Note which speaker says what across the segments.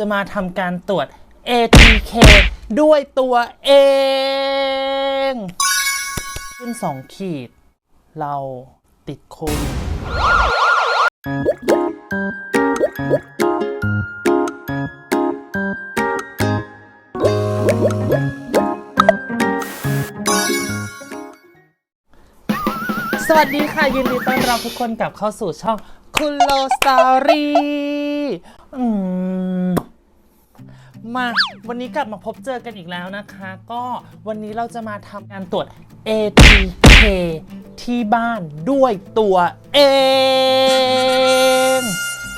Speaker 1: จะมาทำการตรวจ ATK ด้วยตัวเอง ขึ้น 2 ขีด เราติดโควิดสวัสดีค่ะ ยินดีต้อนรับทุกคนกลับเข้าสู่ช่องคุณโลสตอรี่อื มาวันนี้กลับมาพบเจอกันอีกแล้วนะคะ ก็วันนี้เราจะมาทำการตรวจ ATK ที่บ้านด้วยตัวเอง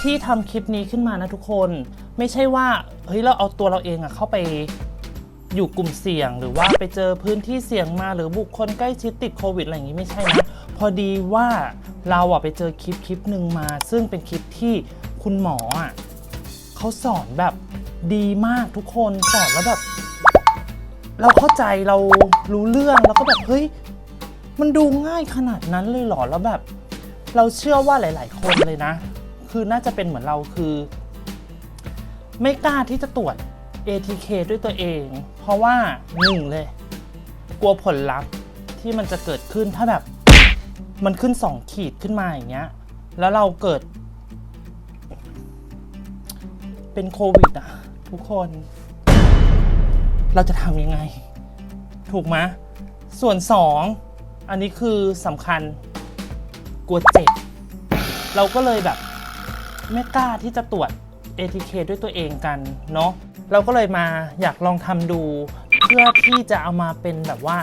Speaker 1: ที่ทำคลิปนี้ขึ้นมานะทุกคน ไม่ใช่ว่าเฮ้ยเราเอาตัวเราเองอะเข้าไปอยู่กลุ่มเสี่ยงหรือว่าไปเจอพื้นที่เสี่ยงมาหรือบุคคลใกล้ชิดติดโควิดอะไรอย่างนี้ไม่ใช่นะพอดีว่าเราอะไปเจอคลิปคลิปหนึ่งมา ซึ่งเป็นคลิปที่คุณหมออะเขาสอนแบบ ดีมากทุกคนสอนแล้วแบบ เราเข้าใจเรารู้เรื่องแล้วก็แบบเฮ้ยมันดูง่ายขนาดนั้นเลยเหรอแล้วแบบ เราเชื่อว่าหลาย ๆ คนเลยนะ คือน่าจะเป็นเหมือนเราคือ ไม่กล้าที่จะตรวจ ATK ด้วยตัวเอง เพราะว่าหนึ่งเลย กลัวผลลัพธ์ที่มันจะเกิดขึ้นถ้าแบบ มันขึ้นสองขีดขึ้นมาอย่างเงี้ย แล้วเราเกิด เป็นโควิดอะ ทุกคน เราจะทำยังไง ถูกไหมส่วนสองอันนี้คือสำคัญกลัวเจ็บ เราก็เลยแบบไม่กล้าที่จะตรวจ ATK ด้วยตัวเองกันเนาะเราก็เลยมาอยากลองทำดู เพื่อที่จะเอามาเป็นแบบว่า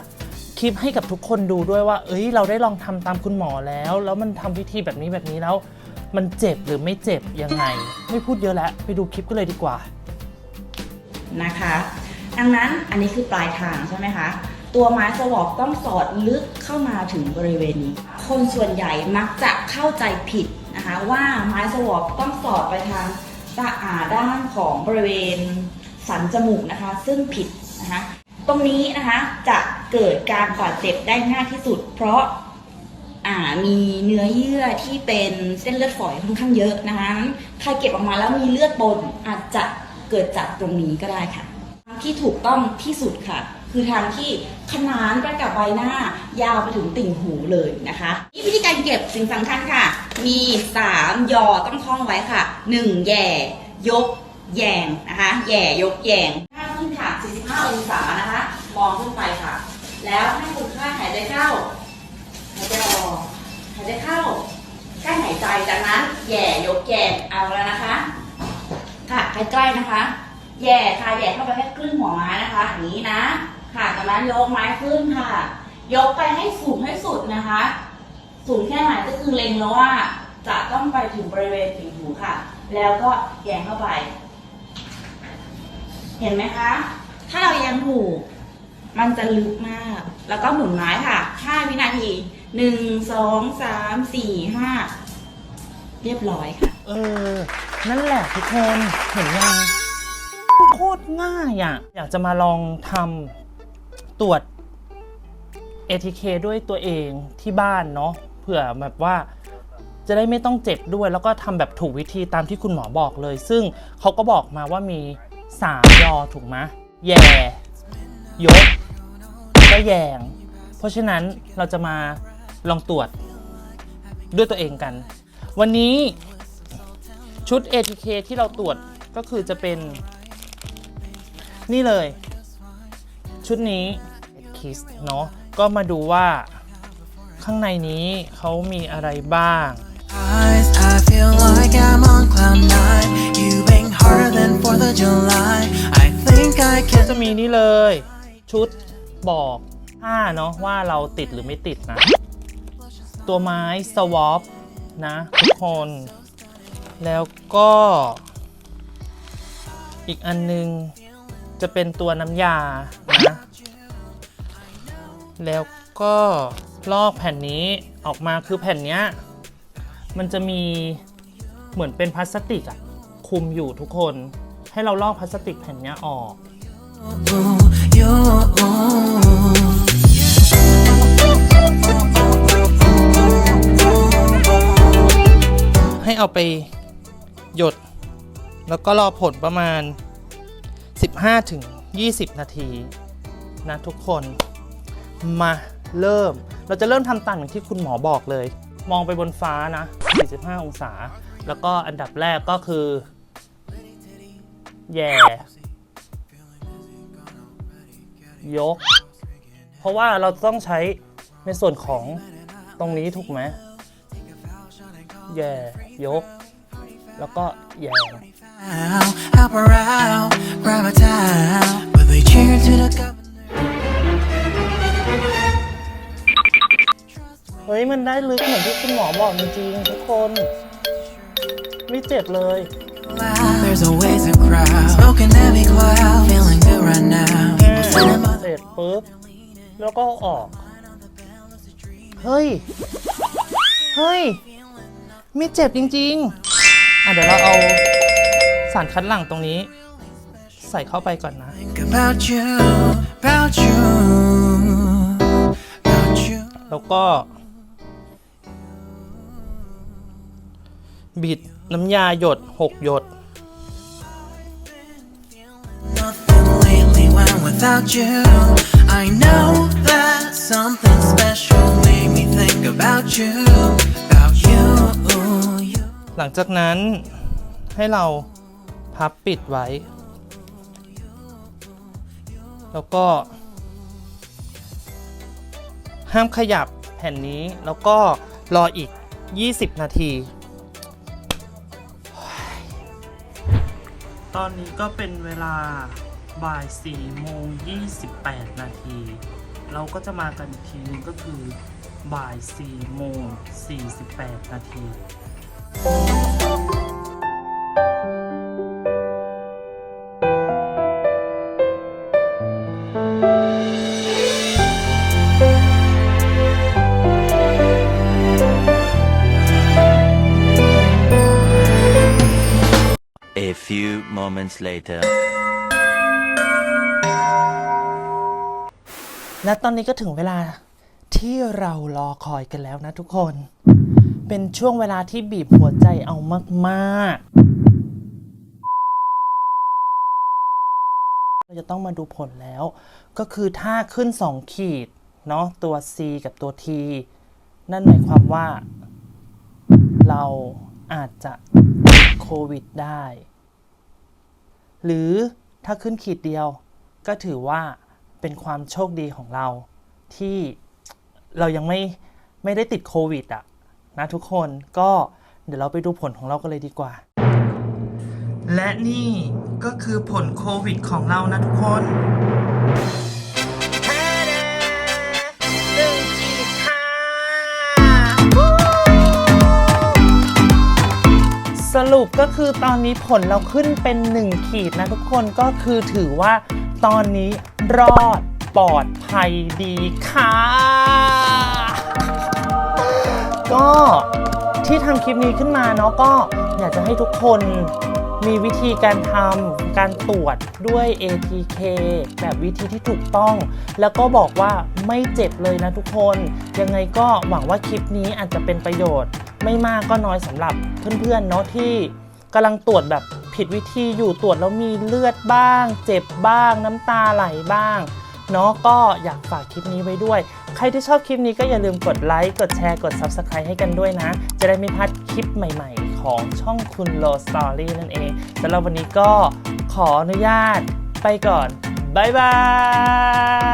Speaker 1: คลิปให้กับทุกคนดูด้วยว่า เอ้ย เราได้ลองทำตามคุณหมอแล้ว แล้วมันทำวิธีแบบนี้แบบนี้แล้ว มันเจ็บหรือไม่เจ็บยังไง ไม่พูดเยอะแล้ว ไปดูคลิปกันเลยดีกว่า
Speaker 2: นะคะ ดังนั้นอันนี้คือปลายทางใช่ไหมคะ ตัวไม้สวอปต้องสอดลึกเข้ามาถึงบริเวณนี้ คนส่วนใหญ่มักจะเข้าใจผิดนะคะว่าไม้สวอปต้องสอดไปทางตาอาด้านของบริเวณสันจมูกนะคะ ซึ่งผิดนะคะ ตรงนี้นะคะจะเกิดการบาดเจ็บได้ง่ายที่สุด เพราะมีเนื้อเยื่อที่เป็นเส้นเลือดฝอยค่อนข้างเยอะนะคะ ใครเก็บออกมาแล้วมีเลือดปนอาจจะ เกิดจากตรงนี้ก็ได้ค่ะทางที่ถูกต้องที่สุดค่ะ คือทางที่ขนานไปกับใบหน้ายาวไปถึงติ่งหูเลยนะคะนี่วิธีการเก็บสิ่งสำคัญค่ะ มี 3 ยอต้องท่องไว้ค่ะ 1 แย่ ยก แยงนะคะ แย่ยกแยงหน้าขึ้นค่ะ 45 องศานะคะ มองขึ้นไปค่ะ แล้วให้คุณค่าหายใจเข้าหายใจออกหายใจเข้าใกล้หายใจจากนั้นแย่ยกแยงเอาแล้วนะคะ ใกล้ๆนะคะ แย่ค่ะแย่เข้าไปแค่ครึ่งหัวไม้นะคะอย่างนี้นะ ค่ะจากนั้นยกไม้ขึ้นค่ะ ยกไปให้สูงให้สุดนะคะ สูงแค่ไหนก็คือเล็งแล้วว่า จะต้องไปถึงบริเวณติ่งหูค่ะ แล้วก็แยงเข้าไป เห็นไหมคะ ถ้าเรายังถูกมันจะลึกมาก แล้วก็หมุนไม้ค่ะ 5 วินาที 1 2 3 4 5 เรียบร้อยค่ะ
Speaker 1: เออ นั่นแหละทุกคนเห็นยังโคตรง่ายอะ อยากจะมาลองทำตรวจ ATK ด้วยตัวเองที่บ้านเนาะเผื่อแบบว่าจะได้ไม่ต้องเจ็บด้วย แล้วก็ทำแบบถูกวิธีตามที่คุณหมอบอกเลย ซึ่งเขาก็บอกมาว่ามี3ยอถูกไหมแย่ยกก็แยง เพราะฉะนั้นเราจะมาลองตรวจด้วยตัวเองกัน วันนี้ ชุด ATK ที่เราตรวจก็คือจะเป็น นี่เลย ชุดนี้คิสเนาะก็มาดูว่าข้างในนี้เขามีอะไรบ้าง
Speaker 3: eyes, I feel like I'm on cloud nine. You bang harder than 4th of July. I think I
Speaker 1: ก็
Speaker 3: can
Speaker 1: จะมีนี่เลย ชุดบอกค่าเนาะว่าเราติดหรือไม่ติดนะ ตัวไม้สวอปนะ ทุกคน แล้วก็อีกอันนึงจะเป็นตัวน้ำยานะแล้วก็ลอกแผ่นนี้ออกมาคือแผ่นเนี้ยมันจะมีเหมือนเป็นพลาสติกอะคุมอยู่ทุกคน ให้เราลอกพลาสติกแผ่นเนี้ยออกให้เอาไป หยด แล้วก็รอผลประมาณ 15ถึง20 นาทีนะทุกคนมาเริ่ม เราจะเริ่มทำตามอย่างที่คุณหมอบอกเลย มองไปบนฟ้านะ 45 องศา แล้วก็อันดับแรกก็คือ แย่ยก เพราะว่าเราต้องใช้ในส่วนของตรงนี้ถูกไหมแย่ยก แล้วก็แย่
Speaker 3: Out, help her out, grab a towel. But they cheer to the governor.
Speaker 1: เฮ้ย มันได้ลึกเหมือนที่คุณหมอบอกจริงๆทุกคน ไม่เจ็บเลย
Speaker 3: There's always a crowd, smoking heavy cloud, feeling good right now.
Speaker 1: แค่
Speaker 3: People standing by
Speaker 1: เสร็จปุ๊บ แล้วก็ออก เฮ้ย เฮ้ย ไม่เจ็บจริง ๆ อะเดี๋ยวเราเอาสารคัดหลั่งตรงนี้ ใส่เข้าไปก่อนนะ
Speaker 3: think about you, about you, about you.
Speaker 1: แล้วก็ บิดน้ำยาหยด 6 หยด
Speaker 3: Nothing lately when without you. I know that something special made me think about you, about you, you.
Speaker 1: หลังจากนั้นให้เราพับปิดไว้ แล้วก็ ห้ามขยับแผ่นนี้แล้วก็รออีก 20 นาที ตอนนี้ก็เป็นเวลาบ่าย4โมง28 นาที เราก็จะมากันอีกทีนึงก็คือบ่าย4โมง48 นาที
Speaker 4: A few moments later.
Speaker 1: และตอนนี้ก็ถึงเวลาที่เรารอคอยกันแล้วนะทุกคน เป็นช่วงเวลาที่บีบหัวใจเอามากๆ เราจะต้องมาดูผลแล้ว ก็คือถ้าขึ้น 2 ขีด เนาะตัว C กับตัว T นั่นหมายความว่า เราอาจจะโควิดได้ หรือถ้าขึ้นขีดเดียว ก็ถือว่าเป็นความโชคดีของเราที่เรายังไม่ไม่ได้ติดโควิดอะ นะทุกคนก็เดี๋ยวเราไปดูผลของเรากันเลยดีกว่า และนี่ก็คือผลโควิดของเรานะทุกคนสรุปก็คือตอนนี้ผลเราขึ้นเป็น 1 ขีดนะทุกคนก็คือถือว่าตอนนี้รอดปลอดภัยดีค่ะ ก็ที่ทำคลิปนี้ขึ้นมาเนาะก็อยากจะให้ทุกคนมีวิธีการทำการตรวจด้วย ATK แบบวิธีที่ถูกต้อง แล้วก็บอกว่าไม่เจ็บเลยนะทุกคน ยังไงก็หวังว่าคลิปนี้อาจจะเป็นประโยชน์ ไม่มากก็น้อยสำหรับเพื่อนๆเนาะที่กำลังตรวจแบบผิดวิธีอยู่ตรวจแล้วมีเลือดบ้าง เจ็บบ้าง น้ำตาไหลบ้าง เนาะก็อยากฝากคลิปนี้ไว้ด้วย ใครที่ชอบคลิปนี้ก็อย่าลืมกดไลค์กดแชร์กด Subscribe ให้กันด้วยนะ จะได้ไม่พลาดคลิปใหม่ๆ ของช่องคุณโลสตอรี่นั่นเองสำหรับวันนี้ก็ขออนุญาตไปก่อน บ๊ายบาย